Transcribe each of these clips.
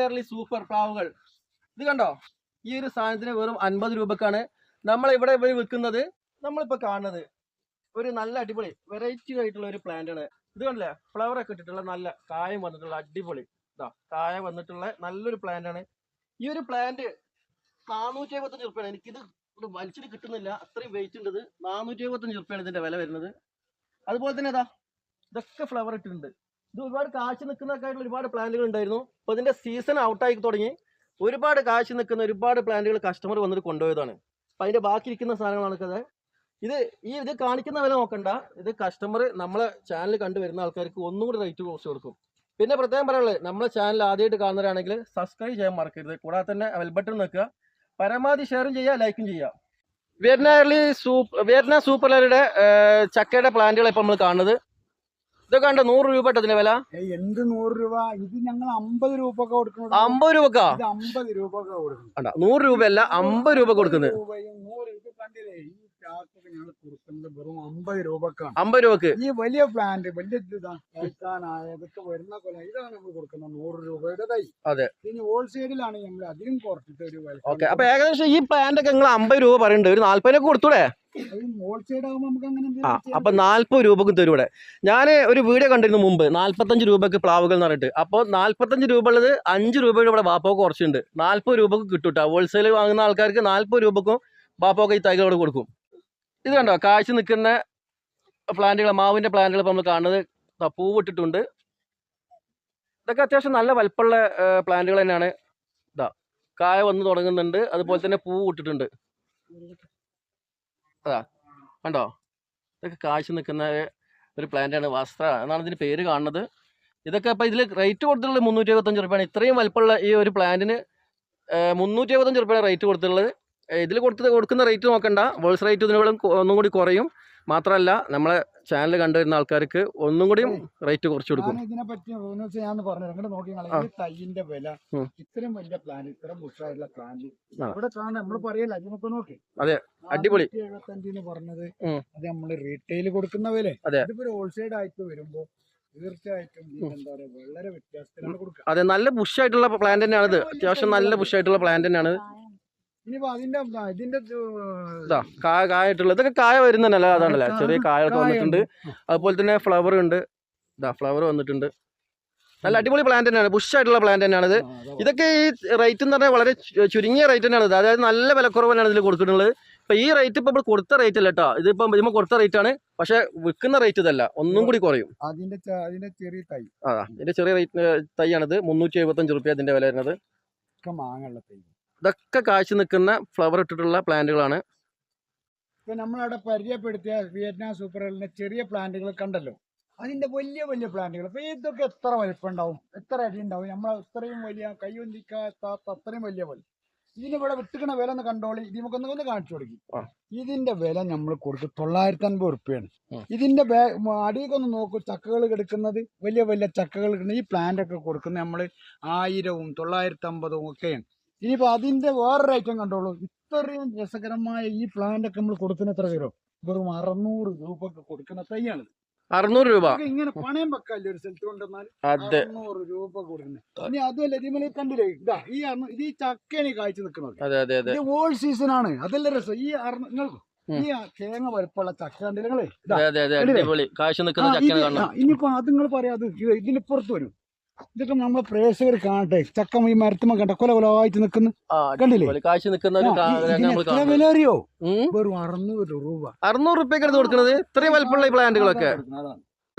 Early super പ്ലാവുകൾ ഇത് കണ്ടോ? ഈ ഒരു സാധനത്തിന് വെറും അൻപത് രൂപക്കാണ്. നമ്മൾ ഇവിടെ ഇവർ വിൽക്കുന്നത് നമ്മളിപ്പോൾ കാണുന്നത്. ഒരു നല്ല അടിപൊളി വെറൈറ്റി ആയിട്ടുള്ള ഒരു പ്ലാന്റാണ് ഇത് കണ്ടില്ലേ? ഫ്ലവർ ഒക്കെ ഇട്ടിട്ടുള്ള നല്ല കായം വന്നിട്ടുള്ള അടിപൊളി. ഇതാ കായ വന്നിട്ടുള്ള നല്ലൊരു പ്ലാന്റ് ആണ്. ഈ ഒരു പ്ലാന്റ് നാനൂറ്റി എഴുപത്തഞ്ച് റുപ്യാണ്. എനിക്കിത് വലിച്ചിട്ട് കിട്ടുന്നില്ല. അത്രയും വെയിറ്റ് ഉണ്ട് ഇത്. നാനൂറ്റി എഴുപത്തഞ്ച് റുപ്യാണ് ഇതിന്റെ വില വരുന്നത്. അതുപോലെ തന്നെ ഇതാ ഇതൊക്കെ ഫ്ലവർ ഇട്ടിട്ടുണ്ട്. ഇത് ഒരുപാട് കാശ് നിൽക്കുന്നൊക്കെ ആയിട്ടുള്ള ഒരുപാട് പ്ലാന്റുകൾ ഉണ്ടായിരുന്നു. അപ്പോൾ ഇതിന്റെ സീസൺ ഔട്ടായി തുടങ്ങി. ഒരുപാട് കാശ് നിൽക്കുന്ന ഒരുപാട് പ്ലാന്റുകൾ കസ്റ്റമർ വന്നിട്ട് കൊണ്ടുപോയതാണ്. അപ്പം അതിന്റെ ബാക്കി ഇരിക്കുന്ന സാധനങ്ങളാണ് ഇത് ഇത് ഈ ഇത് കാണിക്കുന്ന വില നോക്കണ്ട. ഇത് കസ്റ്റമർ നമ്മളെ ചാനൽ കണ്ടു വരുന്ന ആൾക്കാർക്ക് ഒന്നും കൂടി റേറ്റ് കുറച്ച് കൊടുക്കും. പിന്നെ പ്രത്യേകം പറയാനുള്ളത് നമ്മളെ ചാനൽ ആദ്യമായിട്ട് കാണുന്നവരാണെങ്കിൽ സബ്സ്ക്രൈബ് ചെയ്യാൻ മറക്കരുത്. കൂടാതെ തന്നെ ബെൽ ബട്ടൺ നിൽക്കുക പരമാവധി ഷെയറും ചെയ്യുക ലൈക്കും ചെയ്യുക. വിയറ്റ്നാമിലെ സൂപ്പ് സൂപ്പർ സൂപ്പർലറിയുടെ ചക്കയുടെ പ്ലാന്റുകൾ ഇപ്പം നമ്മൾ കാണുന്നത്. ഇതൊക്കെ കണ്ടോ? നൂറ് രൂപ ഇതിന്റെ വില? എന്ത് നൂറ് രൂപ? ഇത് ഞങ്ങൾ അമ്പത് രൂപ ഒക്കെ കൊടുക്കണം അമ്പത് രൂപ അമ്പത് രൂപ കൊടുക്കണം നൂറ് രൂപയല്ല അമ്പത് രൂപ കൊടുക്കുന്നത്. ചാക്കൊക്കെ ഞങ്ങൾ കൊടുക്കുന്നത് വെറും അമ്പത് രൂപക്കാണ്. അമ്പത് രൂപക്ക്? ഈ വലിയ പ്ലാന്റ് വലിയ ഇതാ കഴിക്കാനായ ഇതൊക്കെ വരുന്ന കൊല ഇതാണ് നമ്മൾ കൊടുക്കുന്നത് നൂറ് രൂപയുടെ തൈ. അതെ. ഇനി ഹോൾസെയിലാണ് നമ്മൾ അതിനും കുറച്ചിട്ട് ഒരു വില. ഓക്കെ അപ്പൊ ഏകദേശം ഈ പ്ലാന്റ് ഒക്കെ നിങ്ങൾ അമ്പത് രൂപ പറയുന്നുണ്ട് ഒരു നാല്പതിനൊക്കെ കൊടുത്തൂടെ? അപ്പൊ നാല്പത് രൂപക്ക് തരും ഇവിടെ. ഞാൻ ഒരു വീഡിയോ കണ്ടിരുന്നു മുമ്പ് നാല്പത്തഞ്ച് രൂപക്ക് പ്ലാവുകൾ എന്ന് പറഞ്ഞിട്ട്. അപ്പോൾ നാല്പത്തഞ്ച് രൂപ ഉള്ളത് അഞ്ച് രൂപയുടെ ഇവിടെ വാപ്പൊക്കെ കുറച്ചുണ്ട് നാല്പത് രൂപക്ക് കിട്ടൂട്ടോ കേട്ടോ ഹോൾസെയിൽ വാങ്ങുന്ന ആൾക്കാർക്ക് നാല്പത് രൂപക്കും ബാപ്പോക്ക് ഈ തൈകളോട് കൊടുക്കും. ഇത് കണ്ടോ? കാഴ്ച നിൽക്കുന്ന പ്ലാന്റുകൾ മാവിന്റെ പ്ലാന്റുകൾ നമ്മൾ കാണുന്നത്. പൂവ് പൂവിട്ടിട്ടുണ്ട്. ഇതൊക്കെ അത്യാവശ്യം നല്ല വലിപ്പമുള്ള പ്ലാന്റുകൾ തന്നെയാണ്. ഇതാ കായ വന്ന് തുടങ്ങുന്നുണ്ട്. അതുപോലെ തന്നെ പൂ ഇട്ടിട്ടുണ്ട് അതാ കണ്ടോ? ഇതൊക്കെ കാഴ്ച നിൽക്കുന്ന ഒരു പ്ലാന്റാണ് വസ്ത്ര എന്നാണ് ഇതിന്റെ പേര് കാണുന്നത്. ഇതൊക്കെ ഇപ്പം ഇതിൽ റേറ്റ് കൊടുത്തിട്ടുള്ളത് മുന്നൂറ്റി എഴുപത്തഞ്ച് ഇത്രയും വലിപ്പമുള്ള ഈ ഒരു പ്ലാന്റിന് മുന്നൂറ്റി എഴുപത്തഞ്ച് റേറ്റ് കൊടുത്തിട്ടുള്ളത്. ഇതിൽ കൊടുത്ത് കൊടുക്കുന്ന റേറ്റ് നോക്കണ്ട. വേൾസ് റേറ്റ് ഇതിനും ഒന്നും കൂടി കുറയും. മാത്രമല്ല നമ്മളെ ചാനൽ കണ്ടുവരുന്ന ആൾക്കാർക്ക് ഒന്നും കൂടിയും റേറ്റ് കുറച്ച് കൊടുക്കും. ഇതിനെപ്പറ്റി ഞാൻ പറഞ്ഞു തൈയിന്റെ വില. ഇത്രയും വലിയ പ്ലാന്റ് ഇത്രയും ബുഷായിട്ടുള്ള പ്ലാന്റ് ഇവിടെ കാണാൻ നമ്മൾ പറയല്ല അതിനൊക്കെ നോക്കി. അതെ, അടിപൊളി. എഴുപത്തഞ്ചിന് പറഞ്ഞത്. അത് നമ്മൾ റീറ്റെയിൽ കൊടുക്കുന്ന വില. ഇതിപ്പോ ഹോൾസെയിൽ ആയിട്ട് വരുമ്പോ അതെ നല്ല ബുഷായിട്ടുള്ള പ്ലാന്റ് തന്നെയാണ് അത്യാവശ്യം നല്ല ബുഷായിട്ടുള്ള പ്ലാന്റ് തന്നെയാണ്. ഇനിയിപ്പോ അതിന്റെ ആ, ഇതിന്റെ കായ കായിട്ടുള്ളത് ഇതൊക്കെ കായ വരുന്നതല്ല അതാണല്ലേ ചെറിയ കായൊക്കെ വന്നിട്ടുണ്ട്. അതുപോലെ തന്നെ ഫ്ലവർ ഉണ്ട്. ഇതാ ഫ്ലവർ വന്നിട്ടുണ്ട്. നല്ല അടിപൊളി പ്ലാന്റ് തന്നെയാണ് ബുഷ് ആയിട്ടുള്ള പ്ലാന്റ് തന്നെയാണ് ഇത് ഇതൊക്കെ ഈ റേറ്റ് എന്ന് പറഞ്ഞാൽ വളരെ ചുരുങ്ങിയ റേറ്റ് തന്നെയാണ് ഇത് അതായത് നല്ല വിലക്കുറവ് തന്നെയാണ് ഇതിൽ കൊടുക്കുന്നുള്ളത് ഇപ്പൊ ഈ റേറ്റ് ഇപ്പൊ കൊടുത്ത റേറ്റ് അല്ല കേട്ടോ. ഇതിപ്പം ഇതിമ്മ കൊടുത്ത റേറ്റ് ആണ്. പക്ഷെ വിൽക്കുന്ന റേറ്റ് ഇതല്ല. ഒന്നും കൂടി കുറയും. അതിന്റെ അതിന്റെ ചെറിയ തൈ. ആ ഇതിന്റെ ചെറിയ റേറ്റ് തൈയാണിത്. മുന്നൂറ്റി എഴുപത്തഞ്ച് റുപ്യ ഇതിന്റെ വില വരുന്നത്. മാങ്ങ തൈ. ഇതൊക്കെ കാഴ്ച നിൽക്കുന്ന ഫ്ലവർ ഇട്ടിട്ടുള്ള പ്ലാന്റുകളാണ് ഇപ്പൊ നമ്മളവിടെ പരിചയപ്പെടുത്തിയ വിയറ്റ്നാം സൂപ്പറിലെ ചെറിയ പ്ലാന്റുകൾ കണ്ടല്ലോ. അതിന്റെ വലിയ വലിയ പ്ലാന്റുകൾ ഇപ്പൊ ഇതൊക്കെ എത്ര വലിപ്പം ഉണ്ടാവും എത്ര അടി ഉണ്ടാവും നമ്മൾ ഇത്രയും വലിയ കൈവന്തിക്കാത്ത അത്രയും വലിയ പോലെ. ഇതിനിവിടെ വിട്ടുക്കണ വില ഒന്ന് കണ്ടോളി. ഇത് നമുക്കൊന്ന് ഒന്ന് കാണിച്ചു കൊടുക്കും. ഇതിന്റെ ഇതിന്റെ വില നമ്മൾ കൊടുക്കും തൊള്ളായിരത്തി അൻപത് ഉറുപ്പ്യാണ്. ഇതിന്റെ അടിയൊക്കെ നോക്കും നോക്കൂ. ചക്കകൾ കിടക്കുന്നത് വലിയ വലിയ ചക്കകൾ കിടക്കുന്ന ഈ പ്ലാന്റ് ഒക്കെ കൊടുക്കുന്നത് നമ്മൾ ആയിരവും തൊള്ളായിരത്തി അമ്പതും ഒക്കെയാണ്. ഇനിയിപ്പോ അതിന്റെ വേറൊരു ഐറ്റം കണ്ടോളൂ. ഇത്രയും രസകരമായ ഈ പ്ലാന്റ് ഒക്കെ നമ്മൾ കൊടുക്കുന്ന എത്ര വരും വെറും അറുന്നൂറ് രൂപക്ക് കൊടുക്കുന്ന തൈയാണ് അറുന്നൂറ് രൂപ. ഇങ്ങനെ പണയം വെക്കല്ലേ ഒരു സ്ഥലത്ത് കൊണ്ടുവന്നാൽ? അറുന്നൂറ് രൂപ കൊടുക്കുന്നത് ഇനി അതുമല്ല ഇതിമല കണ്ടില്ലേ? ഇതാ ഈ ഇത് ഈ ചക്കയാണ് കാഴ്ച നിൽക്കുന്നത് ഇത് ഓൾ സീസൺ ആണ്. അതല്ല രസം. ഈ നിങ്ങൾക്ക്. ഈ തേങ്ങ വലുപ്പമുള്ള ചക്ക കണ്ടില്ലേ നിങ്ങളെ? ഇനിയിപ്പോ അത് നിങ്ങൾ പറയാം അത് ഇതിനിപ്പുറത്ത് പുറത്ത് വരും. ഇതൊക്കെ നമ്മളെ പ്രേക്ഷകർ കാണട്ടെ. ചക്ക ഈ മരത്തുമ്മ കണ്ട കൊല കൊലവായിട്ട് നിൽക്കുന്നു. കണ്ടില്ലേ? കാശ് നിക്കുന്ന നിൽക്കുന്ന വില അറിയോ വെറും അറുന്നൂറ് രൂപ. അറുന്നൂറ് റുപ്യക്ക് എടുത്ത് കൊടുക്കുന്നത്? ഇത്രയും വലുപ്പമുള്ള ഈ പ്ലാന്റുകളൊക്കെ.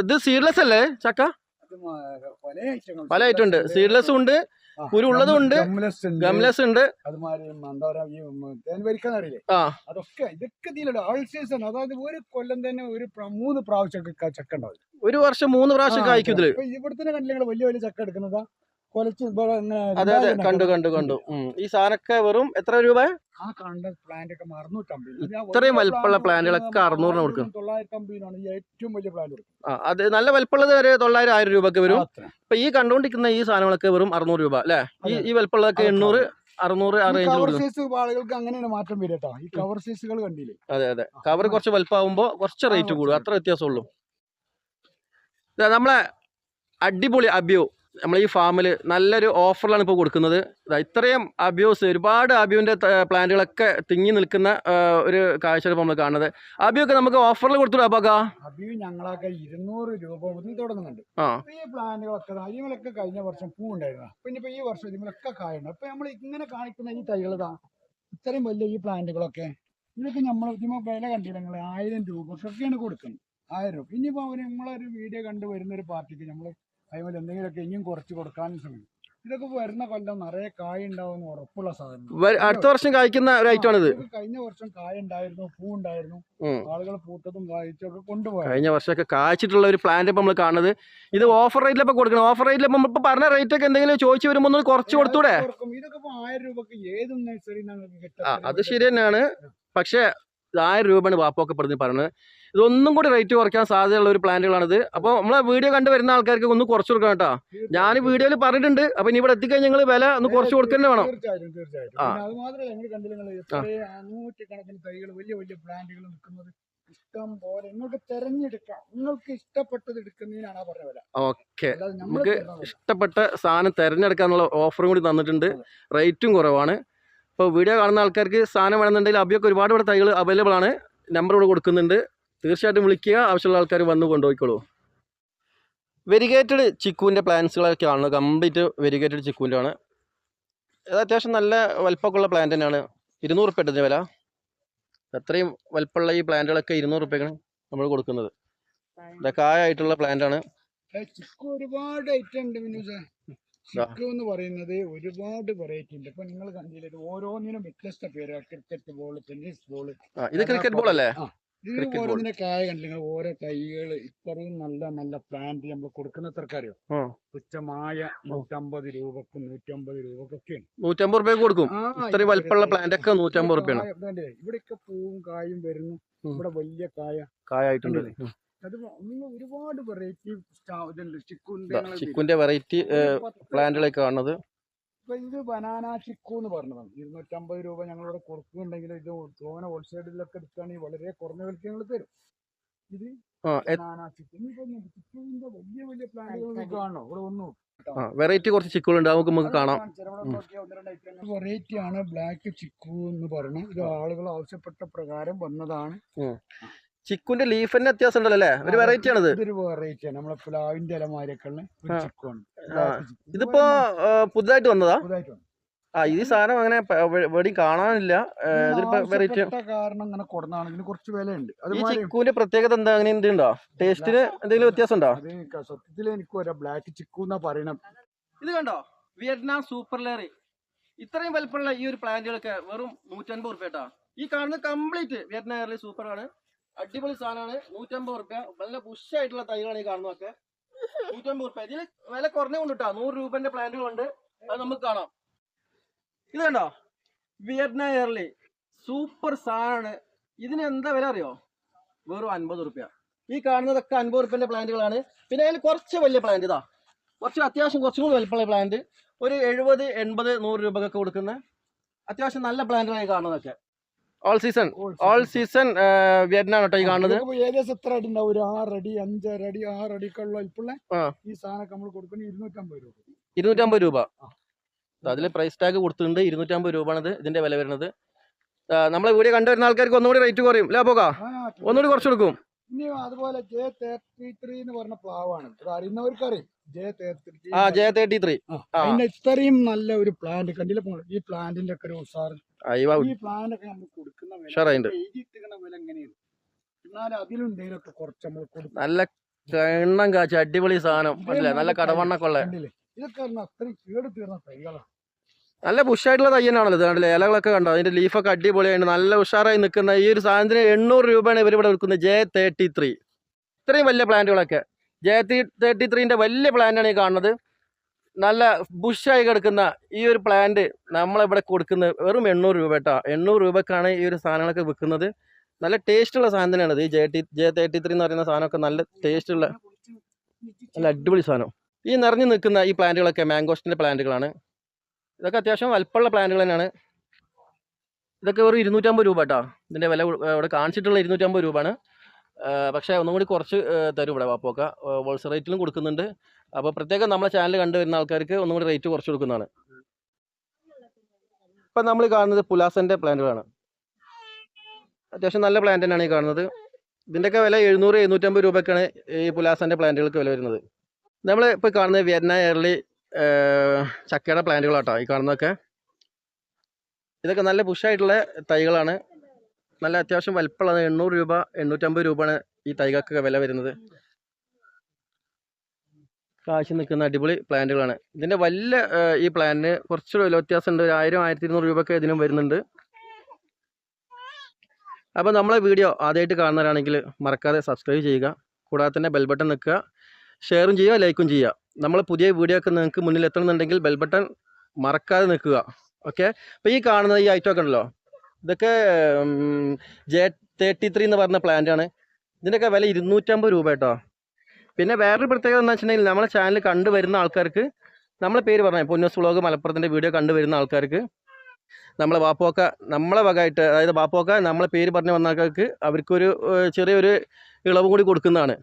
ഇത് സീഡ്ലെസ് അല്ലേ ചക്ക? പല ഐറ്റം ഉണ്ട്. സീഡ്ലെസ് ഉണ്ട് കുരു ഉള്ളതും ഉണ്ട്, ഗംലെസ് ഉണ്ട്. അതുമാതിരി എന്താ പറയാ ഈ തേൻ അതൊക്കെ ഇതൊക്കെ ഇതിലുണ്ട്. ആൾ സീസൺ അതായത് ഒരു കൊല്ലം തന്നെ ഒരു മൂന്ന് പ്രാവശ്യം ഒക്കെ ചക്ക ഉണ്ടാവും ഒരു വർഷം മൂന്ന് പ്രാവശ്യം കായ്ക്കും ഇവിടുത്തെ കണ്ടില്ല വലിയ വലിയ ചക്ക എടുക്കുന്നതാ? കൊലച്ച് അതെ അതെ. കണ്ടു. കണ്ടു കണ്ടു. ഈ സാധനമൊക്കെ വെറും എത്ര രൂപ? ഇത്രയും വലിപ്പമുള്ള പ്ലാന്റുകളൊക്കെ അറുന്നൂറിന് കൊടുക്കും. ഏറ്റവും വലിയ പ്ലാന്റ് കൊടുക്കുന്നത്. ആ അത് നല്ല വലിപ്പമുള്ളത് വരെ തൊള്ളായിരം ആയിരം രൂപക്ക് വരും. ഇപ്പൊ ഈ കണ്ടുകൊണ്ടിരിക്കുന്ന ഈ സാധനങ്ങളൊക്കെ വെറും അറുന്നൂറ് രൂപ അല്ലെ? ഈ. ഈ വലിപ്പമുള്ളതൊക്കെ എണ്ണൂറ് അറുന്നൂറ് സൈസ് ആളുകൾക്ക് അങ്ങനെയാണ് മാറ്റം വരും കേട്ടോ. ഈ കവർ സൈസുകൾ കണ്ടില്ലേ? അതെ അതെ. കവർ കുറച്ച് വലുപ്പമാകുമ്പോൾ കുറച്ച് റേറ്റ് കൂടും. അത്ര വ്യത്യാസമുള്ളൂ. നമ്മളെ അടിപൊളി അബ്യോ. നമ്മൾ ഈ ഫാമിൽ നല്ലൊരു ഓഫറിലാണ് ഇപ്പോൾ കൊടുക്കുന്നത്. ഇത്രയും അബ്യൂസ് ഒരുപാട് അബ്യൂവിന്റെ പ്ലാന്റുകളൊക്കെ തിങ്ങി നിൽക്കുന്ന ഒരു കാഴ്ചയാണ് ഇപ്പോൾ നമ്മൾ കാണുന്നത്. അബ്യൂക്കെ നമുക്ക് ഓഫറിൽ കൊടുത്തു അപ്പൊക്ക അബ്യൂ ഞങ്ങളൊക്കെ ഇരുന്നൂറ് രൂപ മുതൽ തുടങ്ങുന്നുണ്ട്. ഈ പ്ലാന്റുകളൊക്കെ ഇതിമലൊക്കെ കഴിഞ്ഞ വർഷം പൂ ഉണ്ടായിരുന്നു പിന്നെ ഇനിയിപ്പോ ഈ വർഷം ഇതിമലൊക്കെ കായുണ്ട്. അപ്പൊ നമ്മൾ ഇങ്ങനെ കാണിക്കുന്ന ഈ തൈകളതാ ഇത്രയും വലിയ ഈ പ്ലാന്റുകളൊക്കെ ഇതൊക്കെ നമ്മൾ ഇതിമ വില കണ്ടില്ല നിങ്ങൾ ആയിരം രൂപക്കൊക്കെയാണ് കൊടുക്കുന്നത്. ആയിരം രൂപ. ഇനിയിപ്പോ അവർ നമ്മളൊരു വീഡിയോ കണ്ട് വരുന്ന ഒരു പാർട്ടിക്ക് നമ്മൾ അതുപോലെ എന്തെങ്കിലുമൊക്കെ ഇനിയും കുറച്ച് കൊടുക്കാനും ശ്രമിക്കും. ഇതൊക്കെ വരുന്ന കൊല്ലം നിറയെ കായ ഉണ്ടാവും ഉറപ്പുള്ള സാധനം അടുത്ത വർഷം കായ്ക്കുന്ന ഒരു ഐറ്റമാണിത് കഴിഞ്ഞ വർഷം കായ ഉണ്ടായിരുന്നു പൂ ഉണ്ടായിരുന്നു. ആളുകൾ പൂത്തതും കായ്ച്ചൊക്കെ കൊണ്ടുപോയി. കഴിഞ്ഞ വർഷമൊക്കെ കായ്ച്ചിട്ടുള്ള ഒരു പ്ലാന്റ് ഇപ്പൊ നമ്മൾ കാണുന്നത്. ഇത് ഓഫർ റേറ്റിലൊക്കെ കൊടുക്കണം. ഓഫർ റേറ്റിൽ നമ്മൾ ഇപ്പൊ പറഞ്ഞ റേറ്റ് ഒക്കെ എന്തെങ്കിലും ചോദിച്ചു വരുമ്പോൾ ഒന്ന് കുറച്ച് കൊടുത്തൂടെ. ഇതൊക്കെ ആയിരം രൂപക്ക് ഏത് നഴ്സറി അത് ശരി തന്നെയാണ്. പക്ഷേ ആയിരം രൂപയാണ് വാപ്പൊക്കെ പെടുന്നത് പറയുന്നത് ഇതൊന്നും കൂടി റേറ്റ് കുറയ്ക്കാൻ സാധ്യതയുള്ള ഒരു പ്ലാന്റുകളാണിത് അപ്പോൾ നമ്മളെ വീഡിയോ കണ്ടു വരുന്ന ആൾക്കാർക്ക് ഒന്ന് കുറച്ച് കൊടുക്കണം കേട്ടോ. ഞാൻ വീഡിയോയിൽ പറഞ്ഞിട്ടുണ്ട്. അപ്പോൾ ഇനി ഇവിടെ എത്തിക്കഴിഞ്ഞാൽ നിങ്ങൾ വില ഒന്ന് കുറച്ച് കൊടുക്കേണ്ടി വേണം. ആ. ഇഷ്ടം പോലെ നിങ്ങൾക്ക് തെരഞ്ഞെടുക്കാം. നിങ്ങൾക്ക് ഇഷ്ടപ്പെട്ടത് എടുക്കുന്നതിനാണ് ആ പറഞ്ഞ വില. ഓക്കെ. നമുക്ക് ഇഷ്ടപ്പെട്ട സാധനം തിരഞ്ഞെടുക്കാനുള്ള ഓഫറും കൂടി തന്നിട്ടുണ്ട്. റേറ്റും കുറവാണ്. ഇപ്പോൾ വീഡിയോ കാണുന്ന ആൾക്കാർക്ക് സാധനം വേണമെന്നുണ്ടെങ്കിൽ അബിയൊക്കെ ഒരുപാട് ഇവിടെ തൈകൾ അവൈലബിൾ ആണ്. നമ്പർ ഇവിടെ കൊടുക്കുന്നുണ്ട്. തീർച്ചയായിട്ടും വിളിക്കുക. ആവശ്യമുള്ള ആൾക്കാർ വന്ന് കൊണ്ടുപോയിക്കോളൂ. വെരിഗേറ്റഡ് ചിക്കുവിന്റെ പ്ലാന്റ്സുകളൊക്കെയാണ് കംപ്ലീറ്റ് വെരിഗേറ്റഡ് ചിക്കുവിന്റെ ആണ്. ഇത് അത്യാവശ്യം നല്ല വലിപ്പമൊക്കെ ഉള്ള പ്ലാന്റ് തന്നെയാണ്. ഇരുന്നൂറ് റുപ്യ ഇതിന്റെ വില. അത്രയും വലിപ്പമുള്ള ഈ പ്ലാന്റുകളൊക്കെ ഇരുന്നൂറ് റുപ്യക്കാണ് നമ്മൾ കൊടുക്കുന്നത്. ഇതൊക്കെ കായായിട്ടുള്ള പ്ലാന്റാണ് ഒരുപാട് ഐറ്റം ഉണ്ട് മിനുസേ ചിക്കു എന്ന് പറയുന്നത് ഒരുപാട് വെറൈറ്റി ഉണ്ട്. ഇപ്പൊ നിങ്ങൾ കണ്ടില്ലേ ഓരോന്നിനും വ്യത്യസ്ത പേര്. ക്രിക്കറ്റ് ബോൾ ടെന്നീസ് ബോൾ ഇത് ക്രിക്കറ്റ് ബോൾ അല്ലേ? ഇതിന് ഓരോന്നിന്റെ കായ കണ്ടില്ല? ഓരോ തൈകൾ ഇത്രയും നല്ല നല്ല പ്ലാന്റ് നമ്മൾ കൊടുക്കുന്ന ഉച്ചമായ തുച്ഛമായ നൂറ്റമ്പത് രൂപക്കും നൂറ്റമ്പത് രൂപക്കൊക്കെയാണ്. നൂറ്റമ്പത് റുപ്യ കൊടുക്കും. ഇത്രയും ഇത് വലിപ്പമുള്ള പ്ലാന്റ് ഒക്കെ നൂറ്റമ്പത് രൂപയാണ് കായ ഇവിടെയൊക്കെ പൂവും കായും വരുന്നു. ഇവിടെ വലിയ കായ കായായിട്ടുണ്ട്. കണ്ടില്ലേ? അത് ഒരുപാട് വെറൈറ്റി ചിക്കുന്റെ വെറൈറ്റി പ്ലാന്റുകളൊക്കെ കാണുന്നത്. ഇപ്പൊ ഇത് ബനാന ചിക്കു എന്ന് പറഞ്ഞതാണ്. ഇരുന്നൂറ്റമ്പത് രൂപ ഞങ്ങളിവിടെ കൊടുക്കുന്നുണ്ടെങ്കിൽ ഇത് തോന ഹോൾസെയിലൊക്കെ എടുക്കുകയാണെങ്കിൽ വളരെ കുറഞ്ഞ വിലക്ക് ഞങ്ങൾ തരും. ഇത് ബനാന ചിക്കു ചിക്കുവിന്റെ വലിയ വലിയ പ്ലാന്റുകൾ കാണണോ? ഇവിടെ ഒന്നും ആ വെറൈറ്റി കുറച്ച് ചിക്കുകളുണ്ട് നമുക്ക് നമുക്ക് കാണാം. വെറൈറ്റി ആണ്. ബ്ലാക്ക് ചിക്കു എന്ന് പറയുന്നത് ഇത് ആളുകൾ ആവശ്യപ്പെട്ട പ്രകാരം വന്നതാണ്. ചിക്കുന്റെ ലീഫ് തന്നെ വ്യത്യാസം ഉണ്ടല്ലോ അല്ലേ? ഒരു വെറൈറ്റി ആണിത്. ഇതൊരു വെറൈറ്റി ആണ്. നമ്മളെ പ്ലാവിന്റെ ഇലമാരൊക്കെ ഒരു ചിക്കു ആണ് ആ. ഇതിപ്പോ പുതുതായിട്ട് വന്നതാ? ആ ഈ സാധനം അങ്ങനെ വെടി കാണാനില്ല. ഇതിപ്പോ വെറൈറ്റി കാരണം അങ്ങനെ കൊടുന്നതാണ്. ഇതിന് കുറച്ച് വിലയുണ്ട്. ഈ ചിക്കുവിന്റെ പ്രത്യേകത എന്താ? അങ്ങനെ എന്തുണ്ടോ ടേസ്റ്റിന് എന്തെങ്കിലും വ്യത്യാസം ഉണ്ടോ? സത്യത്തിൽ എനിക്ക് ബ്ലാക്ക് ചിക്കു എന്നാ പറയണം ഇത് കണ്ടോ? വിയറ്റ്നാം സൂപ്പർ ലേറി. ഇത്രയും വലുപ്പമുള്ള ഈ ഒരു പ്ലാന്റുകളൊക്കെ വെറും നൂറ്റൻപത് റുപ്യ കേട്ടോ. ഈ കാണുന്ന കംപ്ലീറ്റ് വിയറ്റ്നാം ആണ് അടിപൊളി സാധനമാണ് നൂറ്റമ്പത് റുപ്യ. നല്ല ആയിട്ടുള്ള തൈകളാണ് ഈ കാണുന്നതൊക്കെ. നൂറ്റമ്പത് റുപ്യ. ഇതിൽ വില കുറഞ്ഞ കൊണ്ടിട്ടാ. നൂറ് രൂപന്റെ പ്ലാന്റുകളുണ്ട്. അത് നമുക്ക് കാണാം. ഇത് കണ്ടോ? വിയറ്റ്നാം സൂപ്പർ സാധനമാണ് ഇതിന് എന്താ വില അറിയോ? വെറും അൻപത് റുപ്യ. ഈ കാണുന്നതൊക്കെ അൻപത് റുപ്യന്റെ പ്ലാന്റുകളാണ്. പിന്നെ അതിൽ കുറച്ച് വലിയ പ്ലാന്റ് ഇതാ. കുറച്ച് അത്യാവശ്യം കുറച്ചും കൂടി വലിപ്പമുള്ള പ്ലാന്റ്. ഒരു എഴുപത് എൺപത് നൂറ് രൂപക്കൊക്കെ കൊടുക്കുന്ന അത്യാവശ്യം നല്ല പ്ലാന്റുകളായി കാണുന്നതൊക്കെ. All season all season Vietnam കേട്ടോ ഈ കാണുന്നത്. ഏകദേശം എത്ര അടി ഉണ്ടാവും? ഒരു ആറടി അഞ്ചരടി ആറടി ഒക്കെ ഉള്ള. ഈ സാധനമൊക്കെ നമ്മൾ കൊടുക്കുന്നത് ഇരുന്നൂറ്റമ്പത് രൂപ. ഇരുന്നൂറ്റമ്പത് രൂപ. അതിൽ പ്രൈസ് ടാഗ് കൊടുത്തിട്ടുണ്ട്. ഇരുന്നൂറ്റമ്പത് രൂപയാണ് ഇതിന്റെ വില വരുന്നത്. നമ്മളെ വീഡിയോ കണ്ടുവരുന്ന ആൾക്കാർക്ക് ഒന്നുകൂടി റേറ്റ് കുറയും. ലാ പോകാ. ഒന്നുകൂടി കുറച്ച് കൊടുക്കും. ഇനി അതുപോലെ ജെ തേർട്ടി ത്രീ എന്ന് പറഞ്ഞ പ്ലാവാണ് അറിയുന്നവർക്ക് അറിയും ജെ തേർട്ടി ത്രീ ഇത്രയും നല്ല ഒരു പ്ലാന്റ് കണ്ടില്ല ഈ പ്ലാന്റിന്റെ ഒക്കെ ഒരു ഉസാർ നല്ല എണ്ണം കാച്ച അടിപൊളി സാധനം. നല്ല കടവണ്ണക്കൊള്ള നല്ല പുഷായിട്ടുള്ള തയ്യനാണല്ലോ ഇതാണല്ലേ കണ്ടില്ലേ? ഇലകളൊക്കെ കണ്ടോ? അതിന്റെ ലീഫൊക്കെ അടിപൊളിയായിട്ട് നല്ല ഉഷാറായി നിൽക്കുന്ന ഈ ഒരു സാധനത്തിന് എണ്ണൂറ് രൂപയാണ് ഇവർ ഇവിടെ വിൽക്കുന്നത്. ജെ തേർട്ടി ത്രീ ഇത്രയും വലിയ പ്ലാന്റുകളൊക്കെ ജെ തേർട്ടി ത്രീന്റെ വലിയ പ്ലാന്റാണ് ഈ കാണുന്നത്. നല്ല ബുഷായി കിടക്കുന്ന ഈ ഒരു പ്ലാന്റ് നമ്മളിവിടെ കൊടുക്കുന്നത്? വെറും എണ്ണൂറ് രൂപ കേട്ടോ. എണ്ണൂറ് രൂപക്കാണ് ഈ ഒരു സാധനങ്ങളൊക്കെ വിൽക്കുന്നത്. നല്ല ടേസ്റ്റുള്ള സാധനം തന്നെയാണ് ഈ J T J thirty three എന്ന് പറയുന്ന സാധനമൊക്കെ നല്ല ടേസ്റ്റുള്ള നല്ല അടിപൊളി സാധനം. ഈ നിറഞ്ഞു നിൽക്കുന്ന ഈ പ്ലാന്റുകളൊക്കെ മാംഗോസ്റ്റിന്റെ പ്ലാന്റുകളാണ് ഇതൊക്കെ അത്യാവശ്യം വലിപ്പമുള്ള പ്ലാന്റുകൾ തന്നെയാണ്. ഇതൊക്കെ ഒരു ഇരുന്നൂറ്റമ്പത് രൂപ കേട്ടോ. ഇതിന്റെ വില ഇവ- ഇവിടെ കാണിച്ചിട്ടുള്ള ഇരുന്നൂറ്റമ്പത് രൂപയാണ്. പക്ഷേ ഒന്നും കൂടി കുറച്ച് തരും ഇവിടെ വാപ്പോക്ക. ഹോൾസെയിൽ റേറ്റിലും കൊടുക്കുന്നുണ്ട്. അപ്പോൾ പ്രത്യേകം നമ്മളെ ചാനൽ കണ്ടുവരുന്ന ആൾക്കാർക്ക് ഒന്നും കൂടി റേറ്റ് കുറച്ച് കൊടുക്കുന്നതാണ്. ഇപ്പം നമ്മൾ കാണുന്നത് പുലാസന്റെ പ്ലാന്റുകളാണ് അത്യാവശ്യം നല്ല പ്ലാന്റ് തന്നെയാണ് ഈ കാണുന്നത്. ഇതിന്റെയൊക്കെ വില എഴുന്നൂറ് എഴുന്നൂറ്റമ്പത് രൂപയ്ക്കാണ് ഈ പുലാസന്റെ പ്ലാന്റുകൾക്ക് വില വരുന്നത്. നമ്മൾ ഇപ്പോൾ കാണുന്നത് വിയറ്റ്ന എയർലി ചക്കയുടെ പ്ലാന്റുകളാട്ടോ ഈ കാണുന്നതൊക്കെ. ഇതൊക്കെ നല്ല പുഷായിട്ടുള്ള തൈകളാണ്. നല്ല അത്യാവശ്യം വലിപ്പമുള്ളത് എണ്ണൂറ് രൂപ എണ്ണൂറ്റമ്പത് രൂപയാണ് ഈ തൈകൾക്കൊക്കെ വില വരുന്നത്. കാശ് നിൽക്കുന്ന അടിപൊളി പ്ലാന്റുകളാണ്. ഇതിന്റെ വലിയ ഈ പ്ലാന്റിന് കുറച്ച് വില വ്യത്യാസമുണ്ട്. ഒരു ആയിരം ആയിരത്തി ഇരുന്നൂറ് രൂപയൊക്കെ ഇതിനും വരുന്നുണ്ട്. അപ്പോൾ നമ്മളെ വീഡിയോ ആദ്യമായിട്ട് കാണുന്നവരാണെങ്കിൽ മറക്കാതെ സബ്സ്ക്രൈബ് ചെയ്യുക. കൂടാതെ തന്നെ ബെൽ ബട്ടൺ നിൽക്കുക. ഷെയറും ചെയ്യുക ലൈക്കും ചെയ്യുക. നമ്മൾ പുതിയ വീഡിയോ ഒക്കെ നിങ്ങൾക്ക് മുന്നിൽ എത്തണമെന്നുണ്ടെങ്കിൽ ബെൽ ബട്ടൺ മറക്കാതെ നിൽക്കുക. ഓക്കെ അപ്പോൾ ഈ കാണുന്ന ഈ ഐറ്റം ഒക്കെ ഉണ്ടല്ലോ. ഇതൊക്കെ ജെ തേർട്ടി ത്രീ എന്ന് പറഞ്ഞ പ്ലാന്റാണ് ഇതിന്റെയൊക്കെ വില ഇരുന്നൂറ്റമ്പത് രൂപ കേട്ടോ. പിന്നെ വേറൊരു പ്രത്യേകത എന്ന് വെച്ചിട്ടുണ്ടെങ്കിൽ നമ്മളെ ചാനൽ കണ്ടുവരുന്ന ആൾക്കാർക്ക് നമ്മളെ പേര് പറഞ്ഞു പൊന്നോസ് വ്ളോഗ് മലപ്പുറത്തിന്റെ വീഡിയോ കണ്ടുവരുന്ന ആൾക്കാർക്ക് നമ്മളെ ബാപ്പോക്ക നമ്മളെ വകമായിട്ട് അതായത് ബാപ്പോക്ക നമ്മളെ പേര് പറഞ്ഞ് വന്ന ആൾക്കാർക്ക് അവർക്കൊരു ചെറിയൊരു ഇളവ് കൂടി കൊടുക്കുന്നതാണ്.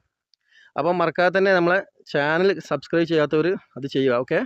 അപ്പം മറക്കാതെ തന്നെ നമ്മളെ ചാനൽ സബ്സ്ക്രൈബ് ചെയ്യാത്തവർ അത് ചെയ്യുക ഓക്കെ